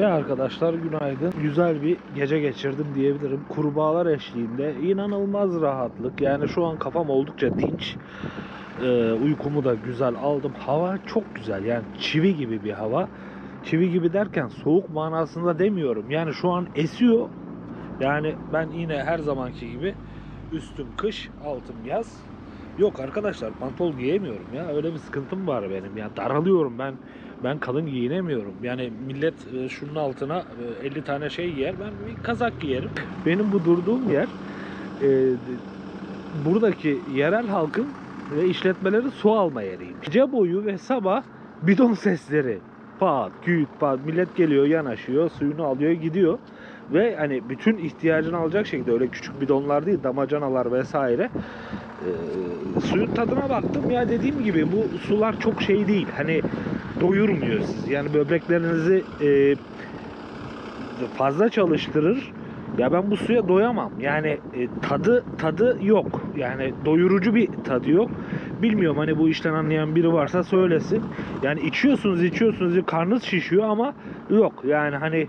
Ve arkadaşlar günaydın. Güzel bir gece geçirdim diyebilirim. Kurbağalar eşliğinde inanılmaz rahatlık. Yani şu an kafam oldukça dinç. Ee, uykumu da güzel aldım. Hava çok güzel. Yani çivi gibi bir hava. Çivi gibi derken soğuk manasında demiyorum. Yani şu an esiyor. Yani ben yine her zamanki gibi üstüm kış, altım yaz. Yok arkadaşlar pantol giyemiyorum ya. Öyle bir sıkıntım var benim. Yani daralıyorum ben. Ben kalın giyinemiyorum. Yani millet e, şunun altına e, 50 tane şey giyer. Ben bir kazak giyerim. Benim bu durduğum yer e, buradaki yerel halkın ve işletmelerin su alma yeriymiş. Gece boyu ve sabah bidon sesleri. Pat, küt, pat. Millet geliyor, yanaşıyor, suyunu alıyor, gidiyor. Ve hani bütün ihtiyacını alacak şekilde öyle küçük bidonlar değil, damacanalar vesaire. Ee, suyun tadına baktım ya dediğim gibi bu sular çok şey değil. Hani doyurmuyor sizi. Yani böbreklerinizi e, fazla çalıştırır. Ya ben bu suya doyamam. Yani e, tadı tadı yok. Yani doyurucu bir tadı yok. Bilmiyorum hani bu işten anlayan biri varsa söylesin. Yani içiyorsunuz içiyorsunuz karnınız şişiyor ama yok. Yani hani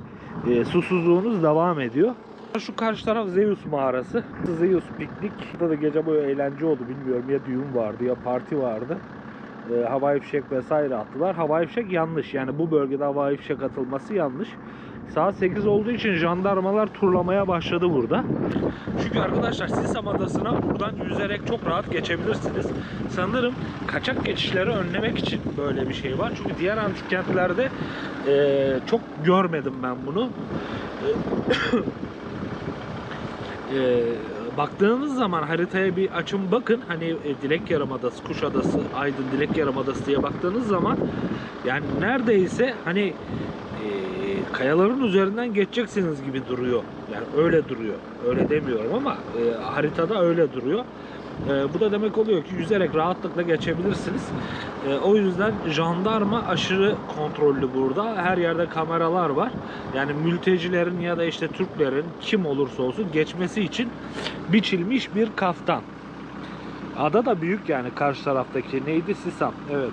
e, susuzluğunuz devam ediyor. Şu karşı taraf Zeus mağarası. Zeus piknik. Burada da gece boyu eğlence oldu bilmiyorum. Ya düğün vardı ya parti vardı. E, havai fişek vesaire attılar. Havai fişek yanlış. Yani bu bölgede havai fişek atılması yanlış. Saat 8 olduğu için jandarmalar turlamaya başladı burada. Çünkü arkadaşlar Sisam Adası'na buradan yüzerek çok rahat geçebilirsiniz. Sanırım kaçak geçişleri önlemek için böyle bir şey var. Çünkü diğer antik kentlerde e, çok görmedim ben bunu. E, e, baktığınız zaman haritaya bir açın bakın. Hani e, Dilek Yarımadası, Kuşadası, Aydın Dilek Yarımadası diye baktığınız zaman yani neredeyse hani e, kayaların üzerinden geçeceksiniz gibi duruyor. Yani öyle duruyor. Öyle demiyorum ama e, haritada öyle duruyor. E, bu da demek oluyor ki yüzerek rahatlıkla geçebilirsiniz. E, o yüzden jandarma aşırı kontrollü burada. Her yerde kameralar var. Yani mültecilerin ya da işte Türklerin kim olursa olsun geçmesi için biçilmiş bir kaftan. Ada da büyük yani karşı taraftaki. Neydi? Sisam. Evet.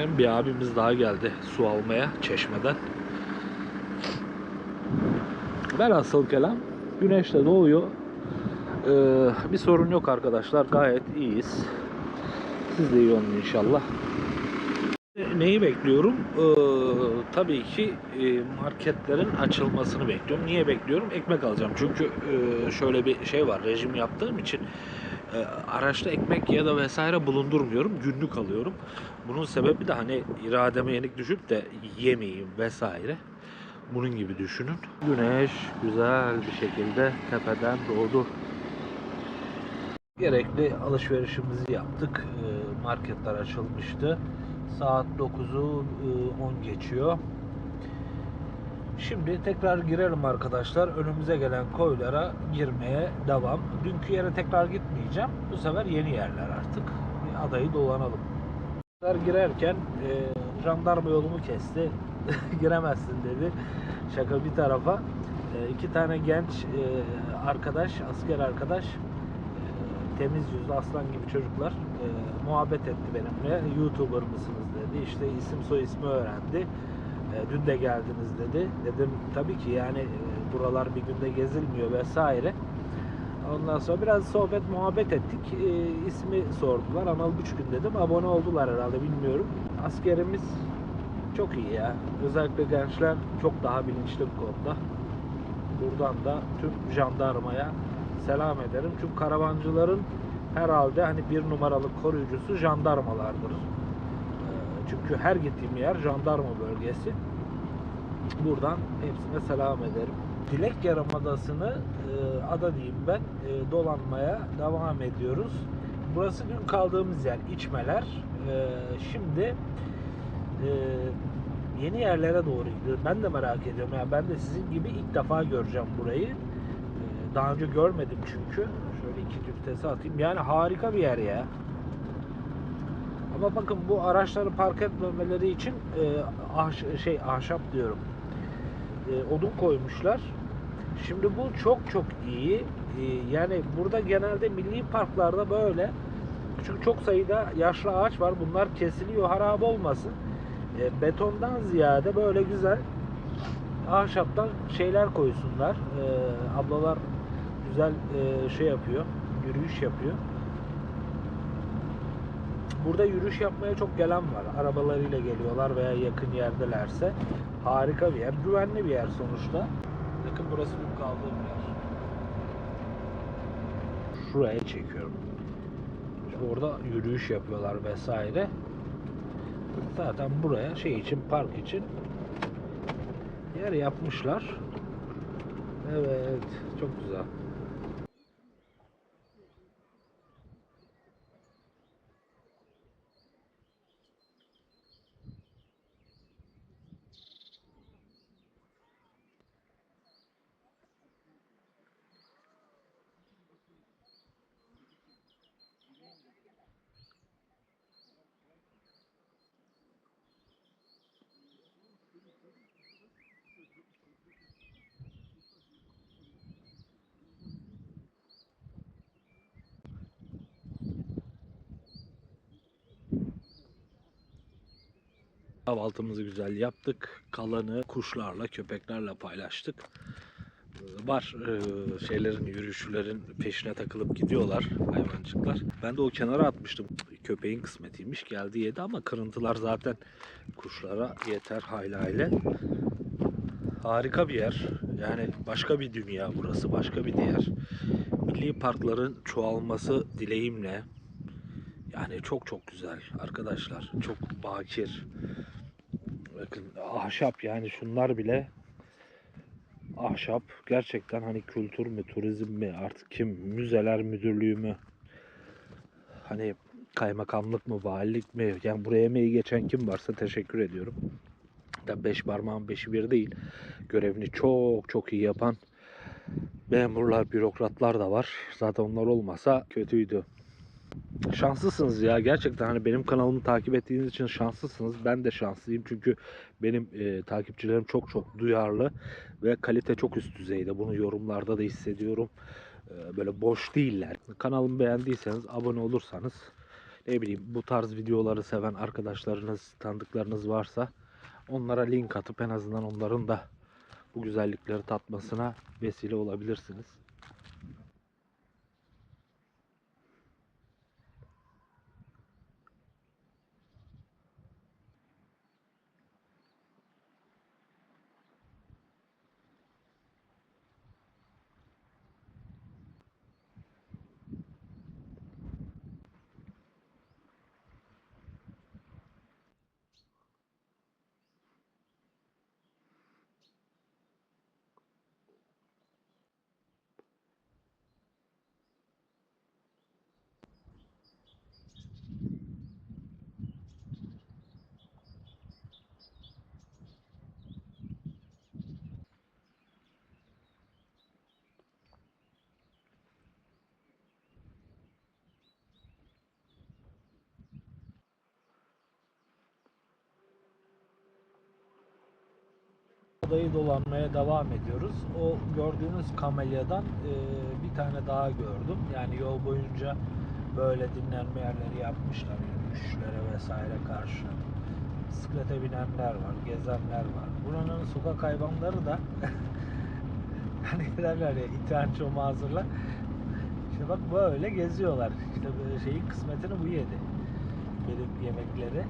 Hem bir abimiz daha geldi su almaya çeşmeden. Velhasıl kelam güneş de doğuyor. Ee, bir sorun yok arkadaşlar. Gayet iyiyiz. Siz de iyi olun inşallah. Neyi bekliyorum? Ee, tabii ki e, marketlerin açılmasını bekliyorum. Niye bekliyorum? Ekmek alacağım. Çünkü e, şöyle bir şey var. Rejim yaptığım için e, araçta ekmek ya da vesaire bulundurmuyorum. Günlük alıyorum. Bunun sebebi de hani irademe yenik düşüp de yemeyeyim vesaire. Bunun gibi düşünün. Güneş güzel bir şekilde tepeden doğdu. Gerekli alışverişimizi yaptık. E, Marketler açılmıştı. Saat 9'u e, 10 geçiyor. Şimdi tekrar girelim arkadaşlar. Önümüze gelen koylara girmeye devam. Dünkü yere tekrar gitmeyeceğim. Bu sefer yeni yerler artık. Bir adayı dolanalım. Girerken e, jandarma yolumu kesti. Giremezsin dedi. Şaka bir tarafa. E, iki tane genç e, arkadaş, asker arkadaş e, temiz yüzlü aslan gibi çocuklar e, muhabbet etti benimle. YouTuber mısınız dedi. İşte isim soy ismi öğrendi. E, dün de geldiniz dedi. Dedim tabii ki yani e, buralar bir günde gezilmiyor vesaire. Ondan sonra biraz sohbet muhabbet ettik. E, ismi sordular. Anıl gün dedim. Abone oldular herhalde bilmiyorum. Askerimiz çok iyi ya. Özellikle gençler çok daha bilinçli bu konuda. Buradan da tüm jandarmaya selam ederim. Çünkü karavancıların herhalde hani bir numaralı koruyucusu jandarmalardır. Çünkü her gittiğim yer jandarma bölgesi. Buradan hepsine selam ederim. Dilek Yarımadası'nı e, ada diyeyim ben e, dolanmaya devam ediyoruz. Burası dün kaldığımız yer İçmeler. E, şimdi e, yeni yerlere doğru gidiyoruz. Ben de merak ediyorum. Yani ben de sizin gibi ilk defa göreceğim burayı. E, daha önce görmedim çünkü. Şöyle ikinci vitese atayım. Yani harika bir yer ya. Ama bakın bu araçları park etmemeleri için e, ahş- şey ahşap diyorum. E, odun koymuşlar. Şimdi bu çok çok iyi. Ee, Yani burada genelde milli parklarda böyle çünkü çok sayıda yaşlı ağaç var. Bunlar kesiliyor harap olmasın. E, betondan ziyade böyle güzel ahşaptan şeyler koysunlar. E, ablalar güzel e, şey yapıyor. Yürüyüş yapıyor. Burada yürüyüş yapmaya çok gelen var. Arabalarıyla geliyorlar veya yakın yerdelerse. Harika bir yer. Güvenli bir yer sonuçta. Bakın burası benim kaldığım yer. Şuraya çekiyorum. Orada yürüyüş yapıyorlar vesaire. Zaten buraya şey için park için yer yapmışlar. Evet, çok güzel. Kahvaltımızı güzel yaptık. Kalanı kuşlarla, köpeklerle paylaştık. Ee, Var e, şeylerin, yürüyüşlerin peşine takılıp gidiyorlar hayvancıklar. Ben de o kenara atmıştım. Köpeğin kısmetiymiş. Geldi yedi ama kırıntılar zaten kuşlara yeter hayli Harika bir yer. Yani başka bir dünya burası. Başka bir diğer. Milli parkların çoğalması dileğimle. Yani çok çok güzel arkadaşlar. Çok bakir. Bakın ahşap yani şunlar bile ahşap. Gerçekten hani kültür mü, turizm mi artık kim, müzeler müdürlüğü mü? Hani kaymakamlık mı, valilik mi? Yani buraya emeği geçen kim varsa teşekkür ediyorum. Da beş parmağın beşi bir değil. Görevini çok çok iyi yapan memurlar, bürokratlar da var. Zaten onlar olmasa kötüydü. Şanslısınız ya gerçekten hani benim kanalımı takip ettiğiniz için şanslısınız. Ben de şanslıyım çünkü benim e, takipçilerim çok çok duyarlı ve kalite çok üst düzeyde. Bunu yorumlarda da hissediyorum. E, böyle boş değiller. Kanalımı beğendiyseniz abone olursanız ne bileyim bu tarz videoları seven arkadaşlarınız, tanıdıklarınız varsa onlara link atıp en azından onların da bu güzellikleri tatmasına vesile olabilirsiniz. Odayı dolanmaya devam ediyoruz. O gördüğünüz kamelyadan e, bir tane daha gördüm. Yani yol boyunca böyle dinlenme yerleri yapmışlar. Yürüyüşlere vesaire karşı. Bisiklete binenler var, gezenler var. Buranın sokak hayvanları da hani derler ya ithal çomağı hazırla. İşte bak böyle geziyorlar. İşte böyle şeyin kısmetini bu yedi. Benim yemekleri.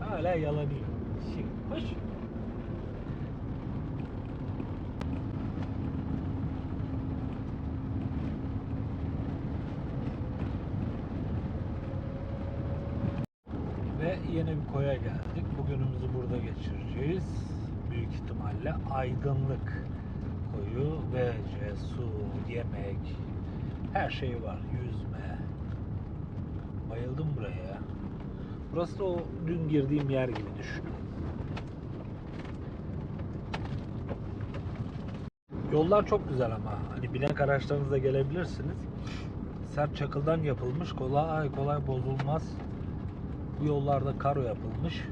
Hala yalanıyor. Hoş. Ve yeni bir koya geldik. Bugünümüzü burada geçireceğiz. İhtimalle aydınlık koyu ve su, yemek, her şey var. Yüzme. Bayıldım buraya ya. Burası da o dün girdiğim yer gibi düşünün. Yollar çok güzel ama hani binek araçlarınızla gelebilirsiniz. Sert çakıldan yapılmış. Kolay kolay bozulmaz. Bu yollarda karo yapılmış.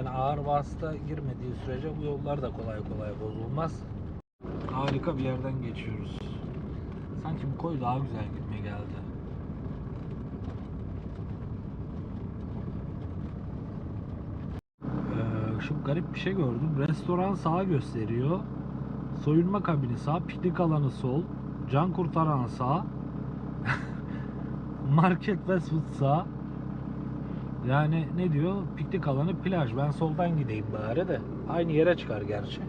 Yani ağır vasıta girmediği sürece bu yollar da kolay kolay bozulmaz. Harika bir yerden geçiyoruz. Sanki bu koy daha güzel gitme geldi. Ee, şimdi garip bir şey gördüm. Restoran sağa gösteriyor. Soyunma kabini sağ, piknik alanı sol, can kurtaran sağ, market fast food sağ. Yani ne diyor? Piknik alanı plaj. Ben soldan gideyim bari de. Aynı yere çıkar gerçi.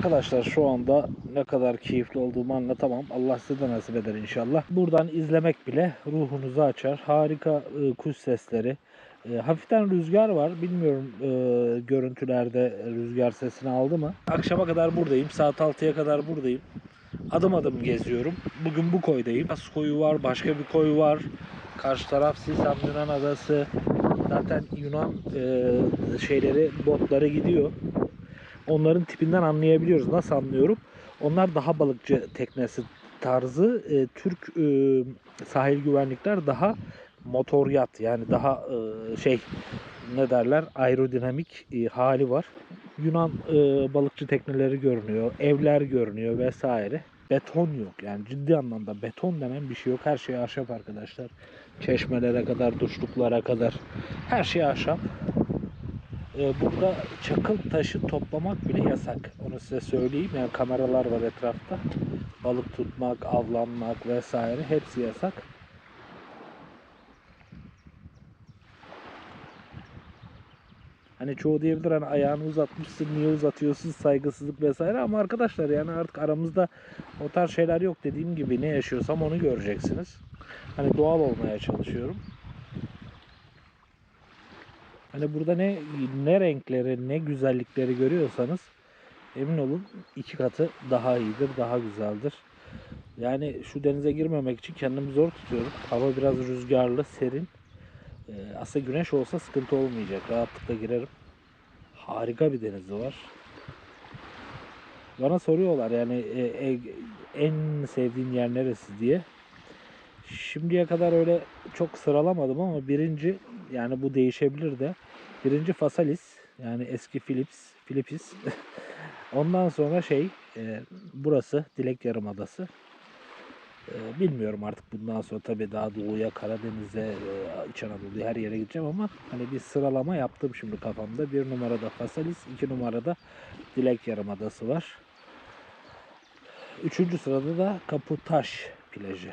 Arkadaşlar şu anda ne kadar keyifli olduğumu anlatamam. Allah size de nasip eder inşallah. Buradan izlemek bile ruhunuzu açar. Harika e, kuş sesleri. E, hafiften rüzgar var. Bilmiyorum e, görüntülerde rüzgar sesini aldı mı? Akşama kadar buradayım. Saat 6'ya kadar buradayım. Adım adım geziyorum. Bugün bu koydayım. As koyu var, başka bir koy var. Karşı taraf Sisam Yunan adası. Zaten Yunan e, şeyleri, botları gidiyor. Onların tipinden anlayabiliyoruz. Nasıl anlıyorum? Onlar daha balıkçı teknesi tarzı. E, Türk e, sahil güvenlikler daha motor yat yani daha e, şey ne derler aerodinamik e, hali var. Yunan e, balıkçı tekneleri görünüyor, evler görünüyor vesaire. Beton yok yani ciddi anlamda beton denen bir şey yok. Her şey ahşap arkadaşlar. Çeşmelere kadar, duşluklara kadar her şey ahşap. E, burada çakıl taşı toplamak bile yasak. Onu size söyleyeyim. Yani kameralar var etrafta. Balık tutmak, avlanmak vesaire hepsi yasak. Hani çoğu diyebilir hani ayağını uzatmışsın niye uzatıyorsun saygısızlık vesaire ama arkadaşlar yani artık aramızda o tarz şeyler yok dediğim gibi ne yaşıyorsam onu göreceksiniz. Hani doğal olmaya çalışıyorum. Hani burada ne ne renkleri ne güzellikleri görüyorsanız emin olun iki katı daha iyidir, daha güzeldir. Yani şu denize girmemek için kendimi zor tutuyorum. Hava biraz rüzgarlı, serin. Ee, aslında güneş olsa sıkıntı olmayacak. Rahatlıkla girerim. Harika bir denizi var. Bana soruyorlar yani e, e, en sevdiğin yer neresi diye. Şimdiye kadar öyle çok sıralamadım ama birinci yani bu değişebilir de. Birinci Fasalis yani eski Philips, Philippis. Ondan sonra şey e, burası Dilek Yarımadası. E, bilmiyorum artık bundan sonra tabii daha doğuya, Karadeniz'e, e, İç Anadolu'ya her yere gideceğim ama hani bir sıralama yaptım şimdi kafamda. Bir numarada Fasalis, iki numarada Dilek Yarımadası var. Üçüncü sırada da Kaputaş plajı.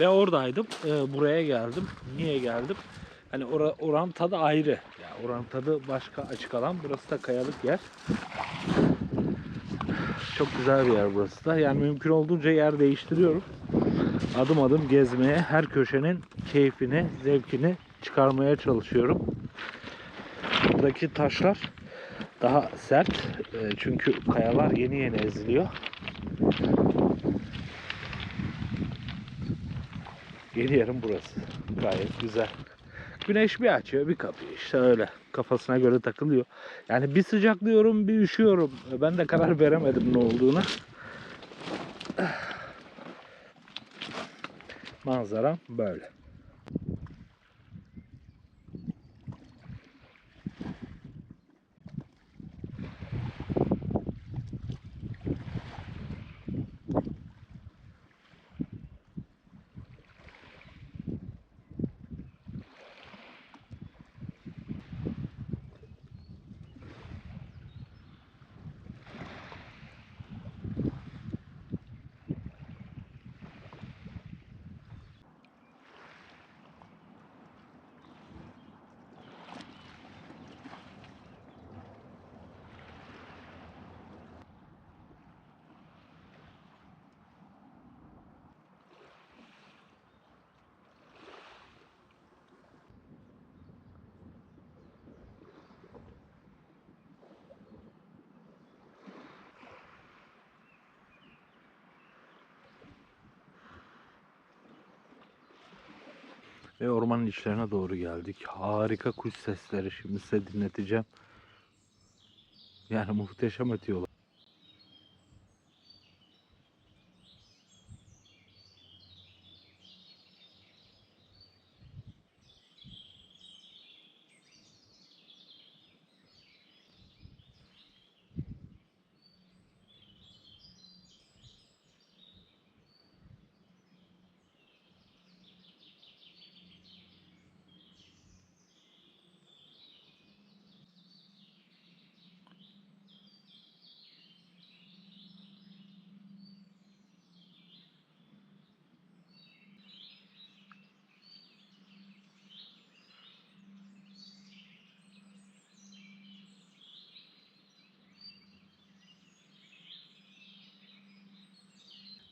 Ve oradaydım. Ee, buraya geldim. Niye geldim? Hani ora, oranın tadı ayrı. Ya oranın tadı başka açık alan. Burası da kayalık yer. Çok güzel bir yer burası da. Yani mümkün olduğunca yer değiştiriyorum. Adım adım gezmeye, her köşenin keyfini, zevkini çıkarmaya çalışıyorum. Buradaki taşlar daha sert. Ee, Çünkü kayalar yeni yeni eziliyor. Yeni yerim burası. Gayet güzel. Güneş bir açıyor bir kapıyor işte öyle. Kafasına göre takılıyor. Yani bir sıcaklıyorum bir üşüyorum. Ben de karar veremedim ne olduğunu. Manzara böyle. Ve ormanın içlerine doğru geldik. Harika kuş sesleri şimdi size dinleteceğim. Yani muhteşem ötüyorlar.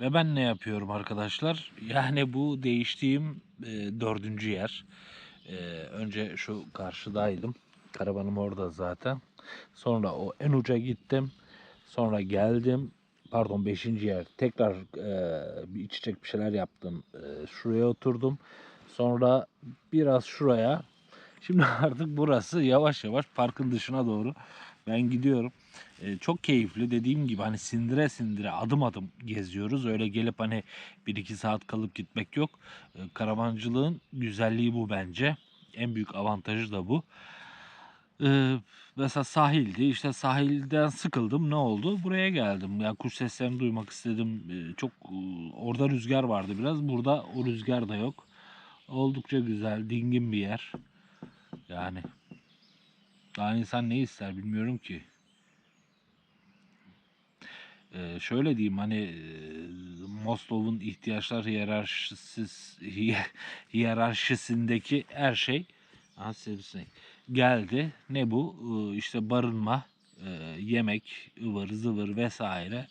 Ve ben ne yapıyorum arkadaşlar? Yani bu değiştiğim e, dördüncü yer. E, önce şu karşıdaydım. Karavanım orada zaten. Sonra o en uca gittim. Sonra geldim. Pardon beşinci yer. Tekrar e, bir içecek bir şeyler yaptım. E, şuraya oturdum. Sonra biraz şuraya. Şimdi artık burası yavaş yavaş parkın dışına doğru ben gidiyorum. E, çok keyifli dediğim gibi hani sindire sindire adım adım geziyoruz. Öyle gelip hani 1-2 saat kalıp gitmek yok. E, karavancılığın güzelliği bu bence. En büyük avantajı da bu. E, mesela sahildi. İşte sahilden sıkıldım. Ne oldu? Buraya geldim. Yani kuş seslerini duymak istedim. E, çok e, orada rüzgar vardı biraz. Burada o rüzgar da yok. Oldukça güzel, dingin bir yer. Yani daha insan ne ister bilmiyorum ki. Ee, şöyle diyeyim hani e, Maslow'un ihtiyaçlar hiyerarşisi hiye- hiyerarşisindeki her şey sivrisinek. geldi. Ne bu? Ee, işte barınma, e, yemek, ıvır zıvır vesaire.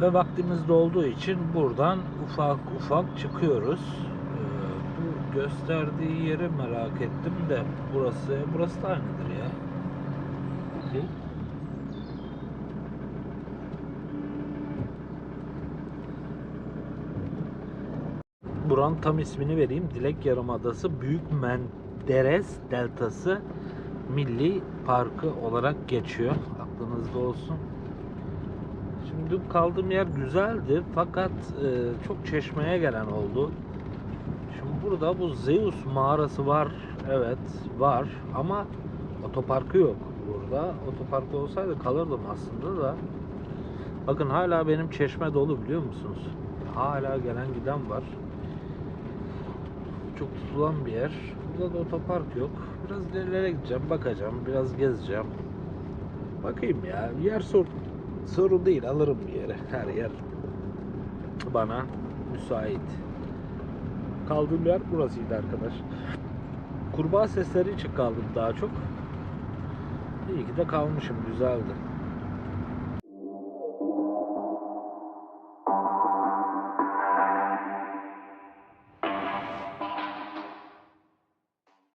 Ve vaktimiz dolduğu için buradan ufak ufak çıkıyoruz. Gösterdiği yeri merak ettim de burası burası da aynıdır ya. Bakayım. Buranın tam ismini vereyim. Dilek Yarımadası Büyük Menderes Deltası Milli Parkı olarak geçiyor. Aklınızda olsun. Şimdi kaldığım yer güzeldi fakat e, çok çeşmeye gelen oldu. Şimdi burada bu Zeus mağarası var. Evet var ama otoparkı yok burada. Otoparkı olsaydı kalırdım aslında da. Bakın hala benim çeşme dolu biliyor musunuz? Hala gelen giden var. Çok tutulan bir yer. Burada da otopark yok. Biraz ilerilere gideceğim, bakacağım, biraz gezeceğim. Bakayım ya. Yer sor sorun değil. Alırım bir yere. Her yer bana müsait. Kaldığım yer burasıydı arkadaş. Kurbağa sesleri için kaldım daha çok. İyi ki de kalmışım. Güzeldi.